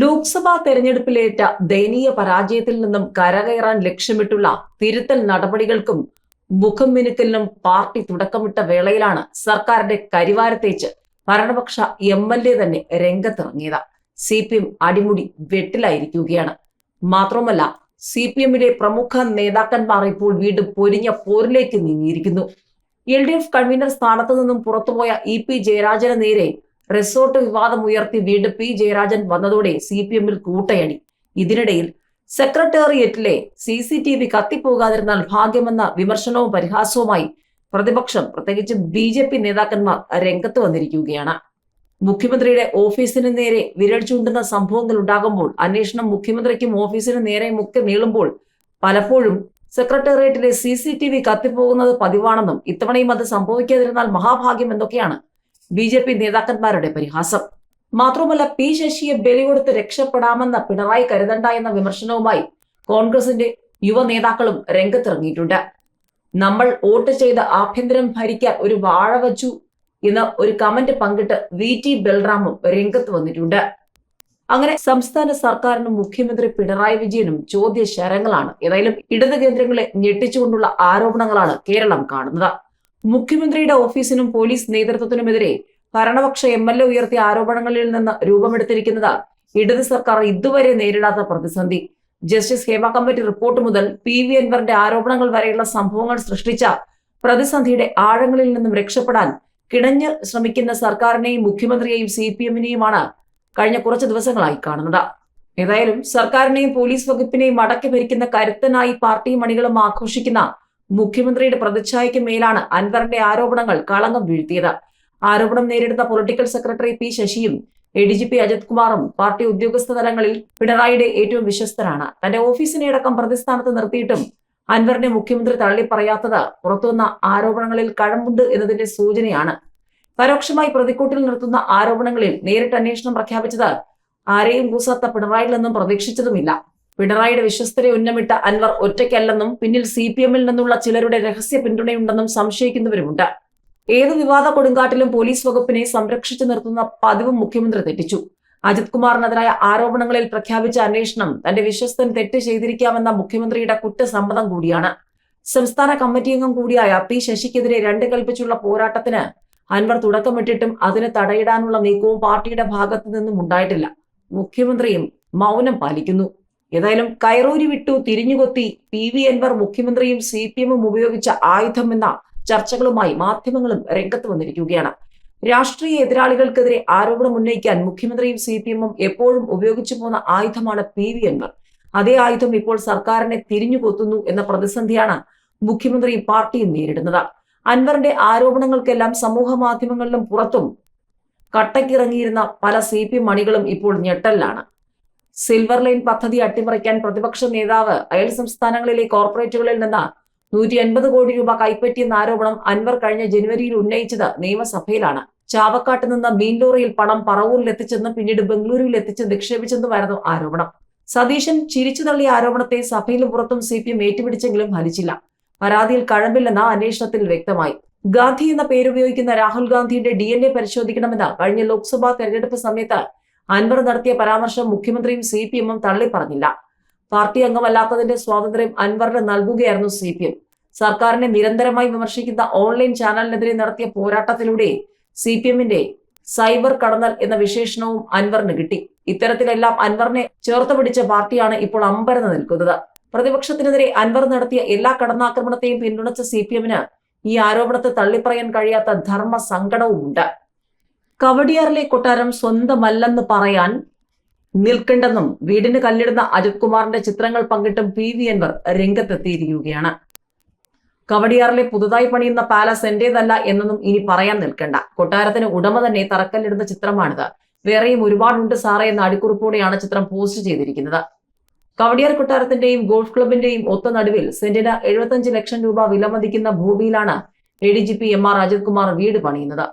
ലോക്സഭാ തെരഞ്ഞെടുപ്പിലേറ്റ ദയനീയ പരാജയത്തിൽ നിന്നും കരകയറാൻ ലക്ഷ്യമിട്ടുള്ള തിരുത്തൽ നടപടികൾക്കും മുഖം മിനുക്കലിനും പാർട്ടി തുടക്കമിട്ട വേളയിലാണ് സർക്കാരിന്റെ കരിവാരത്തേച്ച് ഭരണപക്ഷ എം എൽ എ തന്നെ രംഗത്തിറങ്ങിയത്. സി പി എം അടിമുടി വെട്ടിലായിരിക്കുകയാണ്. മാത്രമല്ല സി പി എമ്മിലെ പ്രമുഖ നേതാക്കന്മാർ ഇപ്പോൾ വീണ്ടും പൊരിഞ്ഞ പോരിലേക്ക് നീങ്ങിയിരിക്കുന്നു. എൽ ഡി എഫ് കൺവീനർ സ്ഥാനത്തു നിന്നും പുറത്തുപോയ ഇ പി ജയരാജന് നേരെ റിസോർട്ട് വിവാദം ഉയർത്തി വീണ്ടും പി ജയരാജൻ വന്നതോടെ സി പി എമ്മിൽ കൂട്ടയടി. ഇതിനിടയിൽ സെക്രട്ടേറിയറ്റിലെ സി സി ടി വി കത്തിപ്പോകാതിരുന്നാൽ ഭാഗ്യമെന്ന വിമർശനവും പരിഹാസവുമായി പ്രതിപക്ഷം പ്രത്യേകിച്ച് ബി ജെ പി നേതാക്കന്മാർ രംഗത്ത് വന്നിരിക്കുകയാണ്. മുഖ്യമന്ത്രിയുടെ ഓഫീസിന് നേരെ വിരൽ ചൂണ്ടുന്ന സംഭവങ്ങൾ ഉണ്ടാകുമ്പോൾ അന്വേഷണം മുഖ്യമന്ത്രിക്കും ഓഫീസിന് നേരെ മുക്കെ നീളുമ്പോൾ പലപ്പോഴും സെക്രട്ടേറിയറ്റിലെ സി സി ടി വി കത്തിപ്പോകുന്നത് പതിവാണെന്നും ഇത്തവണയും അത് സംഭവിക്കാതിരുന്നാൽ മഹാഭാഗ്യം എന്നൊക്കെയാണ് ബി ജെ പി നേതാക്കന്മാരുടെ പരിഹാസം. മാത്രമല്ല പി ശശിയെ ബലികൊടുത്ത് രക്ഷപ്പെടാമെന്ന പിണറായി കരുതണ്ട എന്ന വിമർശനവുമായി കോൺഗ്രസിന്റെ യുവ നേതാക്കളും രംഗത്തിറങ്ങിയിട്ടുണ്ട്. നമ്മൾ വോട്ട് ചെയ്ത ആഭ്യന്തരം ഭരിക്കാൻ ഒരു വാഴ വച്ചു എന്ന് ഒരു കമന്റ് പങ്കിട്ട് വി ടി ബൽറാമും രംഗത്ത് വന്നിട്ടുണ്ട്. അങ്ങനെ സംസ്ഥാന സർക്കാരിനും മുഖ്യമന്ത്രി പിണറായി വിജയനും ചോദ്യ ശരങ്ങളാണ് ഏതായാലും ഇടത് കേന്ദ്രങ്ങളെ ഞെട്ടിച്ചുകൊണ്ടുള്ള ആരോപണങ്ങളാണ് കേരളം കാണുന്നത്. മുഖ്യമന്ത്രിയുടെ ഓഫീസിനും പോലീസ് നേതൃത്വത്തിനുമെതിരെ ഭരണപക്ഷ എം എൽ എ ഉയർത്തിയ ആരോപണങ്ങളിൽ നിന്ന് രൂപമെടുത്തിരിക്കുന്നത് ഇടത് സർക്കാർ ഇതുവരെ നേരിടാത്ത പ്രതിസന്ധി. ജസ്റ്റിസ് ഹേമ കമ്മിറ്റി റിപ്പോർട്ട് മുതൽ പി വി അൻവറിന്റെ ആരോപണങ്ങൾ വരെയുള്ള സംഭവങ്ങൾ സൃഷ്ടിച്ച പ്രതിസന്ധിയുടെ ആഴങ്ങളിൽ നിന്നും രക്ഷപ്പെടാൻ കിണഞ്ഞ് ശ്രമിക്കുന്ന സർക്കാരിനെയും മുഖ്യമന്ത്രിയെയും സി പി എമ്മിനെയുമാണ് കഴിഞ്ഞ കുറച്ച് ദിവസങ്ങളായി കാണുന്നത്. ഏതായാലും സർക്കാരിനെയും പോലീസ് വകുപ്പിനെയും അടക്കി ഭരിക്കുന്ന കരുത്തനായി പാർട്ടിയും അണികളും ആഘോഷിക്കുന്ന മുഖ്യമന്ത്രിയുടെ പ്രതിച്ഛായയ്ക്ക് മേലാണ് അൻവറിന്റെ ആരോപണങ്ങൾ കളങ്കം വീഴ്ത്തിയത്. ആരോപണം നേരിടുന്ന political secretary P ശശിയും A D G P Ajith കുമാറും പാർട്ടി ഉദ്യോഗസ്ഥ തലങ്ങളിൽ പിണറായിയുടെ ഏറ്റവും വിശ്വസ്തരാണ്. തന്റെ ഓഫീസിനെ അടക്കം പ്രതിസ്ഥാനത്ത് നിർത്തിയിട്ടും അൻവറിനെ മുഖ്യമന്ത്രി തള്ളിപ്പറയാത്തത് പുറത്തുവന്ന ആരോപണങ്ങളിൽ കഴമ്പുണ്ട് എന്നതിന്റെ സൂചനയാണ്. പരോക്ഷമായി പ്രതിക്കൂട്ടിൽ നിർത്തുന്ന ആരോപണങ്ങളിൽ നേരിട്ട് അന്വേഷണം പ്രഖ്യാപിച്ചത് ആരെയും കൂസാത്ത പിണറായിയിൽ നിന്നും പ്രതീക്ഷിച്ചതുമില്ല. പിണറായിയുടെ വിശ്വസ്തരെ ഉന്നമിട്ട അൻവർ ഒറ്റയ്ക്കല്ലെന്നും പിന്നിൽ സി പി എമ്മിൽ നിന്നുള്ള ചിലരുടെ രഹസ്യ പിന്തുണയുണ്ടെന്നും സംശയിക്കുന്നവരുമുണ്ട്. ഏത് വിവാദ കൊടുങ്കാട്ടിലും പോലീസ് വകുപ്പിനെ സംരക്ഷിച്ചു നിർത്തുന്ന പതിവും മുഖ്യമന്ത്രി തെറ്റിച്ചു. അജിത് കുമാറിനെതിരായ ആരോപണങ്ങളിൽ പ്രഖ്യാപിച്ച അന്വേഷണം തന്റെ വിശ്വസ്തൻ തെറ്റ് ചെയ്തിരിക്കാമെന്ന മുഖ്യമന്ത്രിയുടെ കുറ്റസമ്മതം കൂടിയാണ്. സംസ്ഥാന കമ്മിറ്റി അംഗം കൂടിയായ പി ശശിക്കെതിരെ രണ്ട് കൽപ്പിച്ചുള്ള പോരാട്ടത്തിന് അൻവർ തുടക്കമിട്ടിട്ടും അതിന് തടയിടാനുള്ള നീക്കവും പാർട്ടിയുടെ ഭാഗത്തു നിന്നും ഉണ്ടായിട്ടില്ല. മുഖ്യമന്ത്രിയും മൗനം പാലിക്കുന്നു. ഏതായാലും കയറൂരി വിട്ടു തിരിഞ്ഞുകൊത്തി പി വി അൻവർ മുഖ്യമന്ത്രിയും സി പി എമ്മും ഉപയോഗിച്ച ആയുധം എന്ന ചർച്ചകളുമായി മാധ്യമങ്ങളും രംഗത്ത് വന്നിരിക്കുകയാണ്. രാഷ്ട്രീയ എതിരാളികൾക്കെതിരെ ആരോപണം ഉന്നയിക്കാൻ മുഖ്യമന്ത്രിയും സി പി എമ്മും എപ്പോഴും ഉപയോഗിച്ചു പോകുന്ന ആയുധമാണ് പി വി അൻവർ. അതേ ആയുധം ഇപ്പോൾ സർക്കാരിനെ തിരിഞ്ഞുകൊത്തുന്നു എന്ന പ്രതിസന്ധിയാണ് മുഖ്യമന്ത്രിയും പാർട്ടിയും നേരിടുന്നത്. അൻവറിന്റെ ആരോപണങ്ങൾക്കെല്ലാം സമൂഹ മാധ്യമങ്ങളിലും പുറത്തും കട്ടക്കിറങ്ങിയിരുന്ന പല സി പി മണികളും ഇപ്പോൾ ഞെട്ടലിലാണ്. സിൽവർ ലൈൻ പദ്ധതി അട്ടിമറിക്കാൻ പ്രതിപക്ഷ നേതാവ് അയൽ സംസ്ഥാനങ്ങളിലെ കോർപ്പറേറ്റുകളിൽ നിന്ന് നൂറ്റി എൺപത് കോടി രൂപ കൈപ്പറ്റിയെന്ന ആരോപണം അൻവർ കഴിഞ്ഞ ജനുവരിയിൽ ഉന്നയിച്ചത് നിയമസഭയിലാണ്. ചാവക്കാട്ട് നിന്ന് മീൻലോറിയിൽ പണം പറവൂരിൽ എത്തിച്ചെന്നും പിന്നീട് ബംഗളൂരുവിൽ എത്തിച്ച് നിക്ഷേപിച്ചെന്നുമായിരുന്നു ആരോപണം. സതീശൻ ചിരിച്ചു തള്ളിയ ആരോപണത്തെ സഭയിലും പുറത്തും സി പി എം ഏറ്റുപിടിച്ചെങ്കിലും ഫലിച്ചില്ല. പരാതിയിൽ കഴമ്പില്ലെന്ന് അന്വേഷണത്തിൽ വ്യക്തമായി. ഗാന്ധി എന്ന പേരുപയോഗിക്കുന്ന രാഹുൽ ഗാന്ധിയുടെ ഡി എൻ എ പരിശോധിക്കണമെന്ന് കഴിഞ്ഞ ലോക്സഭാ തെരഞ്ഞെടുപ്പ് സമയത്ത് അൻവർ നടത്തിയ പരാമർശം മുഖ്യമന്ത്രിയും സി പി എമ്മും തള്ളിപ്പറഞ്ഞില്ല. പാർട്ടി അംഗമല്ലാത്തതിന്റെ സ്വാതന്ത്ര്യം അൻവറിന് നൽകുകയായിരുന്നു സി പി എം സർക്കാരിനെ നിരന്തരമായി വിമർശിക്കുന്ന ഓൺലൈൻ ചാനലിനെതിരെ നടത്തിയ പോരാട്ടത്തിലൂടെ സി പി എമ്മിന്റെ സൈബർ കടന്നൽ എന്ന വിശേഷണവും അൻവറിന് കിട്ടി. ഇത്തരത്തിലെല്ലാം അൻവറിനെ ചേർത്ത് പിടിച്ച പാർട്ടിയാണ് ഇപ്പോൾ അമ്പരന്ന് നിൽക്കുന്നത്. പ്രതിപക്ഷത്തിനെതിരെ അൻവർ നടത്തിയ എല്ലാ കടന്നാക്രമണത്തെയും പിന്തുണച്ച സി പി എമ്മിന് ഈ ആരോപണത്തെ തള്ളിപ്പറയാൻ കഴിയാത്ത ധർമ്മ സങ്കടവുമുണ്ട് കവടിയാറിലെ കൊട്ടാരം സ്വന്തമല്ലെന്ന് പറയാൻ നിൽക്കണ്ടെന്നും വീടിന് കല്ലിടുന്ന അജിത് കുമാറിന്റെ ചിത്രങ്ങൾ പങ്കിട്ടും പി വി അൻവർ രംഗത്തെത്തിയിരിക്കുകയാണ്. കവടിയാറിലെ പുതുതായി പണിയുന്ന പാലസ് എന്റേതല്ല എന്നൊന്നും ഇനി പറയാൻ നിൽക്കണ്ട. കൊട്ടാരത്തിന് ഉടമ തന്നെ തറക്കല്ലിടുന്ന ചിത്രമാണിത്. വേറെയും ഒരുപാടുണ്ട് സാറേ എന്ന അടിക്കുറിപ്പോടെയാണ് ചിത്രം പോസ്റ്റ് ചെയ്തിരിക്കുന്നത്. കവടിയാർ കൊട്ടാരത്തിന്റെയും ഗോൾഫ് ക്ലബിന്റെയും ഒത്ത നടുവിൽ സെന്റിന് എഴുപത്തഞ്ച് ലക്ഷം രൂപ വിലമതിക്കുന്ന ഭൂമിയിലാണ് A D G P M R Ajith Kumar വീട് പണിയുന്നത്.